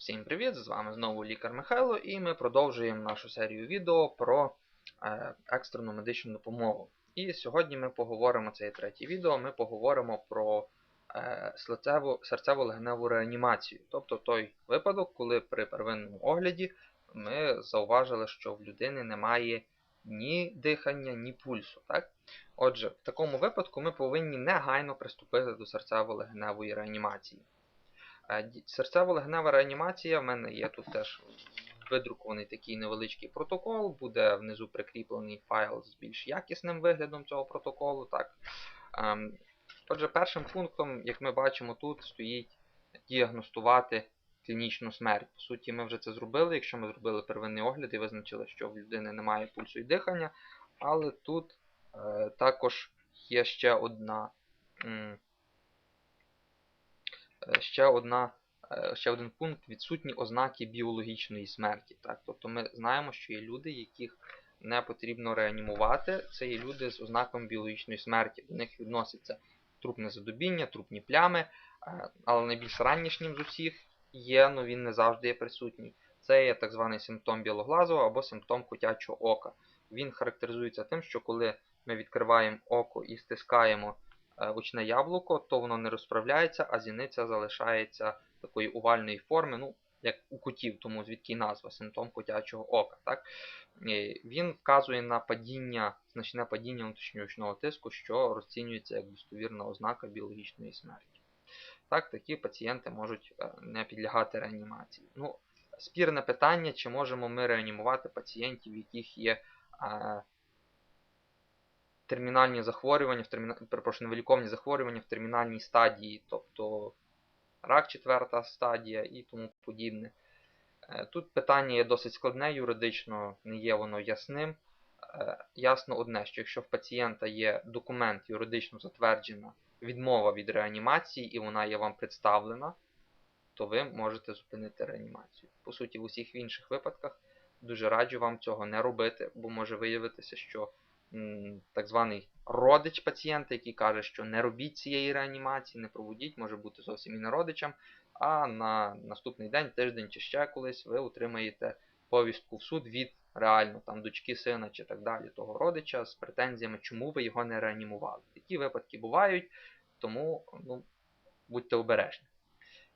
Всім привіт! З вами знову лікар Михайло, і ми продовжуємо нашу серію відео про е, екстрену медичну допомогу. І сьогодні ми поговоримо, це є третє відео, ми поговоримо про е, серцево-легеневу реанімацію. Тобто той випадок, коли при первинному огляді ми зауважили, що в людини немає ні дихання, ні пульсу. Так? Отже, в такому випадку ми повинні негайно приступити до серцево-легеневої реанімації. Серцево-легенева реанімація. В мене є тут теж видрукований такий невеличкий протокол. Буде внизу прикріплений файл з більш якісним виглядом цього протоколу. Так. Ем, Отже, першим пунктом, як ми бачимо тут, стоїть діагностувати клінічну смерть. По суті, ми вже це зробили, якщо ми зробили первинний огляд і визначили, що в людини немає пульсу і дихання. Але тут е, також є ще одна. м, ще одна. е, Ще один пункт відсутні ознаки біологічної смерті. Так? Тобто ми знаємо, що є люди, яких не потрібно реанімувати. Це є люди з ознаками біологічної смерті. До них відноситься трупне задубіння, трупні плями, е, але найбільш ранішнім з усіх є, але він не завжди є присутній. Це є так званий симптом білоглазового або симптом котячого ока. Він характеризується тим, що коли ми відкриваємо око і стискаємо е, очне яблуко, то воно не розправляється, а зіниця залишається такої овальної форми, ну, як у котів, тому звідки назва симптом котячого ока. Так? Він вказує на падіння, значне падіння внутрішньоочного тиску, що розцінюється як достовірна ознака біологічної смерті. Так, такі пацієнти можуть е, не підлягати реанімації. Ну, спірне питання, чи можемо ми реанімувати пацієнтів, в яких є е, термінальні захворювання, в терміна... перепрошую, невиліковні захворювання в термінальній стадії, тобто рак четверта стадія і тому подібне. Е, Тут питання є досить складне юридично, не є воно ясним. Е, Ясно одне, що якщо в пацієнта є документ юридично затверджена відмова від реанімації і вона є вам представлена, то ви можете зупинити реанімацію. По суті, в усіх інших випадках дуже раджу вам цього не робити, бо може виявитися, що так званий родич пацієнта, який каже, що не робіть цієї реанімації, не проводіть, може бути зовсім і не родичем, а на наступний день, тиждень чи ще колись ви отримаєте повістку в суд від реально там дочки, сина чи так далі того родича з претензіями, чому ви його не реанімували. Такі випадки бувають, тому ну, будьте обережні.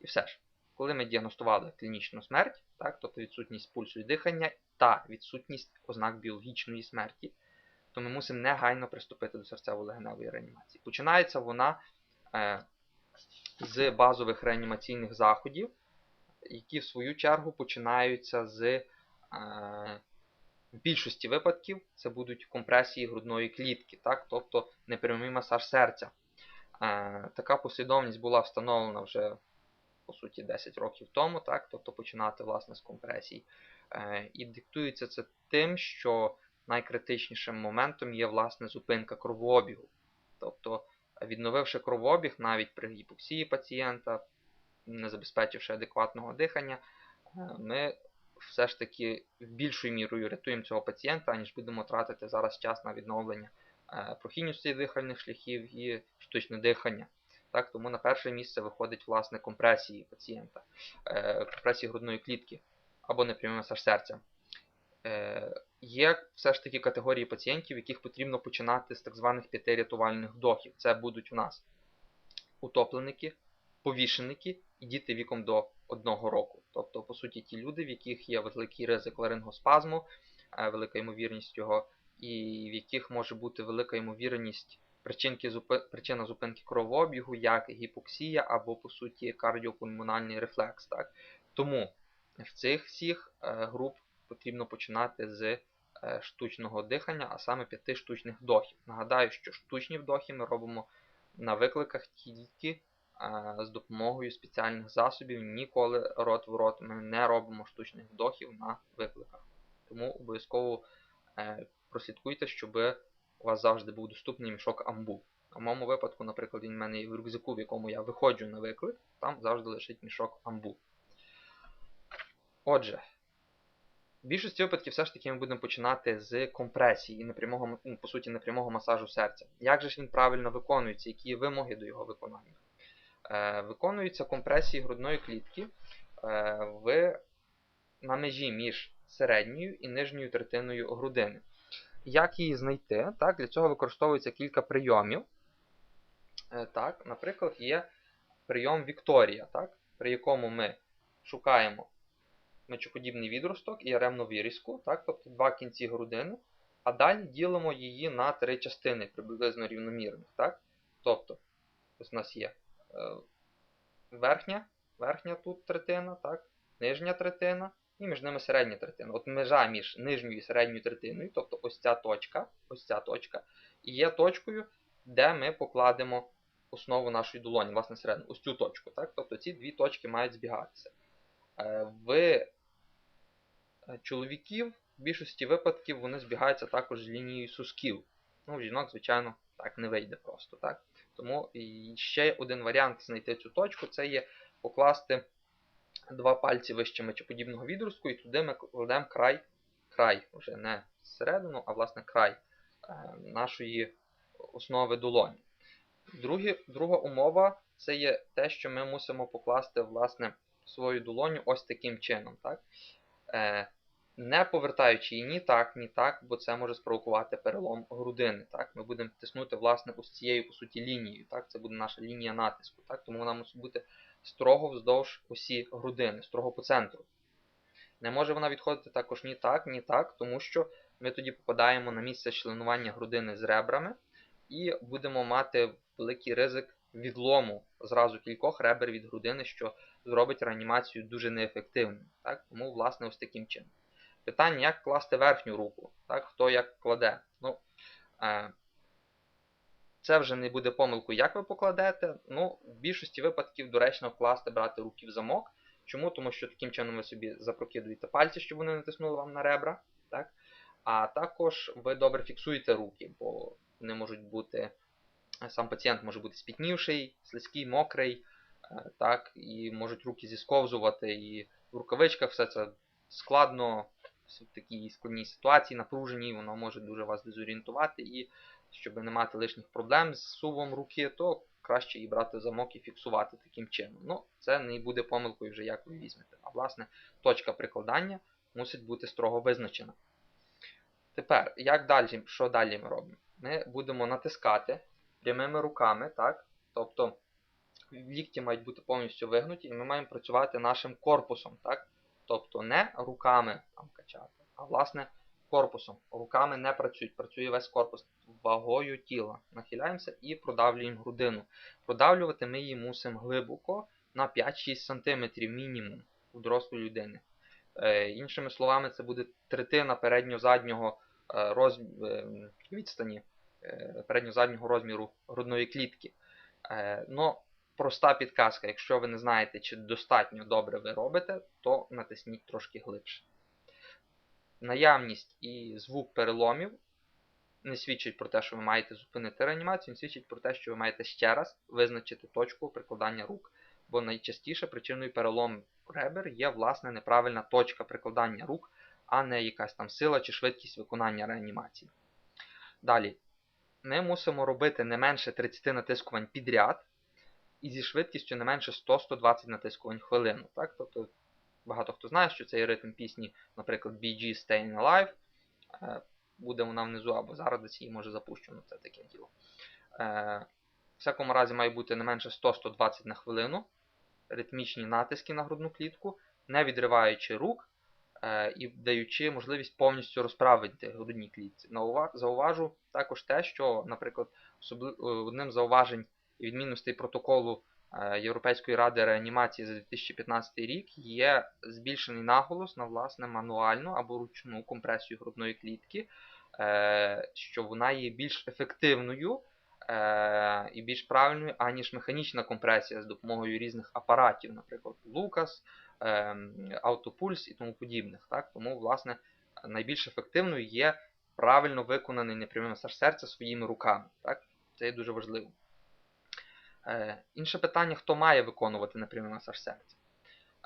І все ж, коли ми діагностували клінічну смерть, так, тобто відсутність пульсу і дихання та відсутність ознак біологічної смерті, то ми мусимо негайно приступити до серцево-легеневої реанімації. Починається вона е, з базових реанімаційних заходів, які в свою чергу починаються з е, в більшості випадків це будуть компресії грудної клітки, так? тобто непрямий масаж серця. Е, така послідовність була встановлена вже по суті 10 років тому, так? тобто починати власне з компресій. Е, і диктується це тим, що найкритичнішим моментом є власне зупинка кровообігу. Тобто, відновивши кровообіг навіть при гіпоксії пацієнта, не забезпечивши адекватного дихання, е, ми все ж таки більшою мірою рятуємо цього пацієнта, аніж будемо тратити зараз час на відновлення е, прохідності дихальних шляхів і штучне дихання. Так, тому на перше місце виходить власне компресії пацієнта, е, компресії грудної клітки або непрямий масаж серця. Є все ж таки категорії пацієнтів, яких потрібно починати з так званих п'яти рятувальних вдохів. Це будуть у нас утопленики, повішеники і діти віком до одного року. Тобто, по суті, ті люди, в яких є великий ризик ларингоспазму, е, велика ймовірність його, і в яких може бути велика ймовірність причинки причина зупинки кровообігу, як гіпоксія або, по суті, кардіопульмональний рефлекс. Так? Тому в цих всіх е, груп потрібно починати з штучного дихання, а саме п'яти штучних вдохів. Нагадаю, що штучні вдохи ми робимо на викликах тільки е, з допомогою спеціальних засобів. Ніколи рот в рот ми не робимо штучних вдохів на викликах. Тому обов'язково е, прослідкуйте, щоб у вас завжди був доступний мішок амбу. У моєму випадку, наприклад, він в мене є в рюкзаку, в якому я виходжу на виклик, там завжди лежить мішок амбу. Отже, в більшості випадків все ж таки ми будемо починати з компресії і непрямого, ну, по суті, непрямого масажу серця. Як же ж він правильно виконується, які вимоги до його виконання? Е, виконуються компресії грудної клітки е, в, на межі між середньою і нижньою третиною грудини. Як її знайти? Так, Для цього використовується кілька прийомів. Е, так, Наприклад, є прийом Вікторія, так, при якому ми шукаємо мечоподібний відросток і ремну вирізку, так, тобто два кінці грудини, а далі ділимо її на три частини приблизно рівномірних. Так? Тобто, ось у нас є е, верхня верхня тут третина, так, нижня третина і між ними середня третина. От межа між нижньою і середньою третиною, тобто ось ця точка, ось ця точка, і є точкою, де ми покладемо основу нашої долоні, власне, середину, ось цю точку. Так? Тобто ці дві точки мають збігатися. Е, в чоловіків в більшості випадків вони збігаються також з лінією сусків. Ну, жінок, звичайно, так не вийде просто. так? Тому ще один варіант знайти цю точку це є покласти два пальці вище мечоподібного відростку, і туди ми кладемо край, край, вже не середину, а власне край е, нашої основи долоні. Другі, друга умова це є те, що ми мусимо покласти власне, свою долоню ось таким чином. Так? Е, не повертаючи її ні так, ні так, бо це може спровокувати перелом грудини. Так? Ми будемо тиснути власне, ось цією по суті лінією. Так? Це буде наша лінія натиску. Так? Тому вона мусить бути строго вздовж осі грудини, строго по центру. Не може вона відходити також ні так, ні так, тому що ми тоді попадаємо на місце членування грудини з ребрами і будемо мати великий ризик відлому зразу кількох ребер від грудини, що зробить реанімацію дуже неефективною. Так? Тому, власне, ось таким чином. Питання, як класти верхню руку, так? хто як кладе. Ну, е, Це вже не буде помилкою, як ви покладете. Ну, В більшості випадків доречно вкласти, брати руки в замок. Чому? Тому що таким чином ви собі запрокидуєте пальці, щоб вони натиснули вам на ребра. Так? А також ви добре фіксуєте руки, бо вони можуть бути, сам пацієнт може бути спітнівший, слизький, мокрий, е, так, і можуть руки зісковзувати, і в рукавичках все це складно в такій складній ситуації, напруженій, воно може дуже вас дезорієнтувати, і щоб не мати лишніх проблем з сувом руки, то краще її брати замок і фіксувати таким чином. Ну, це не буде помилкою вже, як ви візьмете. А власне, точка прикладання мусить бути строго визначена. Тепер, як далі, що далі ми робимо? Ми будемо натискати прямими руками, так? тобто лікті мають бути повністю вигнуті, і ми маємо працювати нашим корпусом. так? Тобто не руками там качати, а власне корпусом. Руками не працюють, працює весь корпус вагою тіла. Нахиляємося і продавлюємо грудину. Продавлювати ми її мусимо глибоко на 5-6 см мінімум у дорослої людини. Е, іншими словами, це буде третина передньо-заднього е, роз... е, відстані е, передньо-заднього розміру грудної клітки. Е, но проста підказка, якщо ви не знаєте, чи достатньо добре ви робите, то натисніть трошки глибше. Наявність і звук переломів не свідчить про те, що ви маєте зупинити реанімацію, він свідчить про те, що ви маєте ще раз визначити точку прикладання рук. Бо найчастіше причиною перелому ребер є власне неправильна точка прикладання рук, а не якась там сила чи швидкість виконання реанімації. Далі, ми мусимо робити не менше 30 натискувань підряд і зі швидкістю не менше 100-120 натискувань хвилину. Так? Тобто Багато хто знає, що цей ритм пісні, наприклад, BG Staying Alive. Е, буде вона внизу, або зараз десь її може запущено, це таке діло. Е, в всякому разі, має бути не менше 100-120 на хвилину. Ритмічні натиски на грудну клітку, не відриваючи рук е, і даючи можливість повністю розправити грудні клітці. Зауважу також те, що, наприклад, одним зауважень відмінностей протоколу Європейської ради реанімації за 2015 рік є збільшений наголос на власне мануальну або ручну компресію грудної клітки, е, що вона є більш ефективною е, і більш правильною, аніж механічна компресія з допомогою різних апаратів, наприклад, Лукас, е, Автопульс і тому подібних. Так? Тому, власне, найбільш ефективною є правильно виконаний непрямий масаж серця своїми руками. Так? Це є дуже важливо. Е, інше питання, хто має виконувати напрямий масаж серця.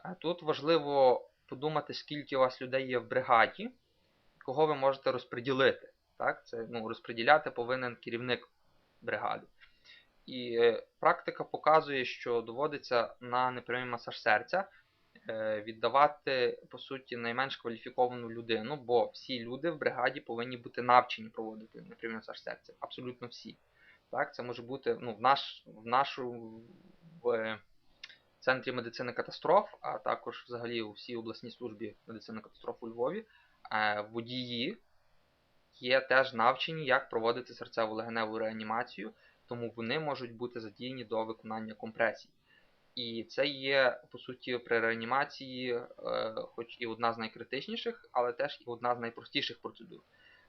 Е, тут важливо подумати, скільки у вас людей є в бригаді, кого ви можете розподілити. Так? Це ну, Розподіляти повинен керівник бригади. І е, практика показує, що доводиться на непрямий масаж серця віддавати, по суті, найменш кваліфіковану людину, бо всі люди в бригаді повинні бути навчені проводити непрямий масаж серця. Абсолютно всі. Так, Це може бути ну, в, наш, в нашу в центрі медицини катастроф, а також взагалі у всій обласній службі медицини катастроф у Львові. е, Водії є теж навчені, як проводити серцево-легеневу реанімацію, тому вони можуть бути задіяні до виконання компресій. І це є, по суті, при реанімації, е, хоч і одна з найкритичніших, але теж і одна з найпростіших процедур.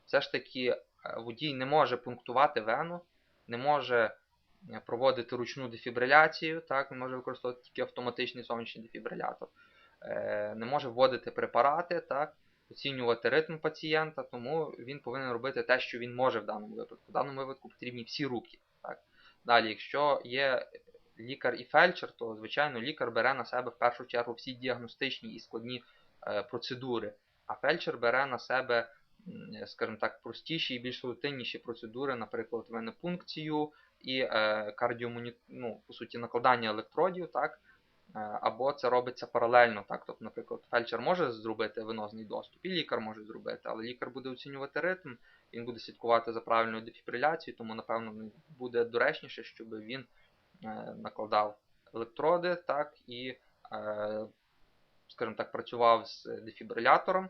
Все ж таки, е, водій не може пунктувати вену, не може е, проводити ручну дефібриляцію, так, він може використовувати тільки автоматичний сонячний дефібрилятор, е, не може вводити препарати, так, оцінювати ритм пацієнта, тому він повинен робити те, що він може в даному випадку. В даному випадку потрібні всі руки. Так. Далі, якщо є лікар і фельдшер, то, звичайно, лікар бере на себе в першу чергу всі діагностичні і складні е, процедури, а фельдшер бере на себе, скажімо так, простіші і більш рутинніші процедури, наприклад, венепункцію і е, кардіомоні... ну, по суті, накладання електродів, так, Е, або це робиться паралельно. Так? Тобто, наприклад, фельдшер може зробити венозний доступ, і лікар може зробити, але лікар буде оцінювати ритм, він буде слідкувати за правильною дефібриляцією, тому, напевно, буде доречніше, щоб він е, накладав електроди так, і, е, скажімо так, працював з дефібрилятором,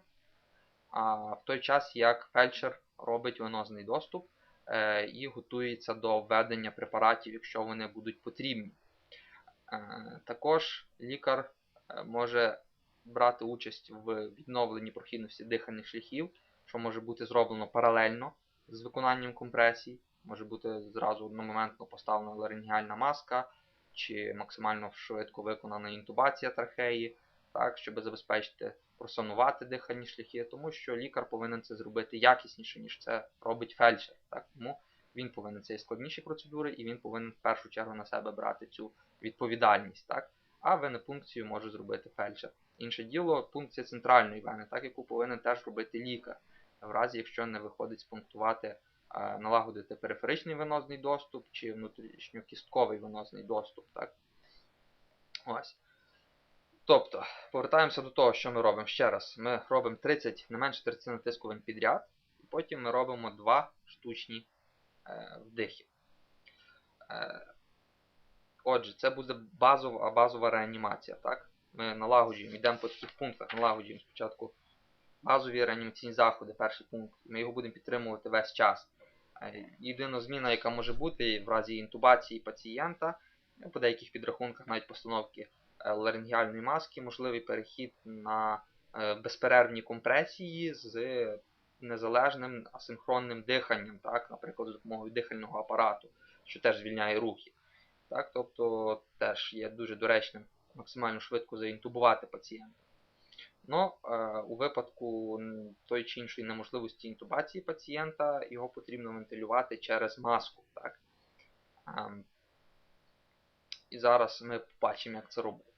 а в той час як фельдшер робить венозний доступ е, і готується до введення препаратів, якщо вони будуть потрібні. Е, Також лікар е, може брати участь в відновленні прохідності дихальних шляхів, що може бути зроблено паралельно з виконанням компресій. Може бути зразу одномоментно поставлена ларингіальна маска, чи максимально швидко виконана інтубація трахеї, так, щоб забезпечити просонувати дихальні шляхи, тому що лікар повинен це зробити якісніше, ніж це робить фельдшер. Так, Тому він повинен це і складніші процедури, і він повинен в першу чергу на себе брати цю відповідальність. Так? А венепункцію може зробити фельдшер. Інше діло пункція центральної вени, так яку повинен теж робити лікар, в разі якщо не виходить спунктувати, налагодити периферичний венозний доступ чи внутрішньокістковий венозний доступ. Так? Ось. Тобто, повертаємося до того, що ми робимо. Ще раз, ми робимо 30, не менше 30 натискувань підряд, і потім ми робимо два штучні е, вдихи. Е, Отже, це буде базова базова реанімація. так? Ми налагоджуємо, йдемо по таких пунктах, налагоджуємо спочатку базові реанімаційні заходи, перший пункт. Ми його будемо підтримувати весь час. Е, Єдина зміна, яка може бути в разі інтубації пацієнта, ну, по деяких підрахунках навіть постановки ларингіальної маски, можливий перехід на е, безперервні компресії з незалежним асинхронним диханням, так? наприклад, за допомогою дихального апарату, що теж звільняє рухи. Так, Тобто теж є дуже доречним максимально швидко заінтубувати пацієнта. Но е, у випадку той чи іншої неможливості інтубації пацієнта його потрібно вентилювати через маску. Так? Е, і зараз ми побачимо, як це робити.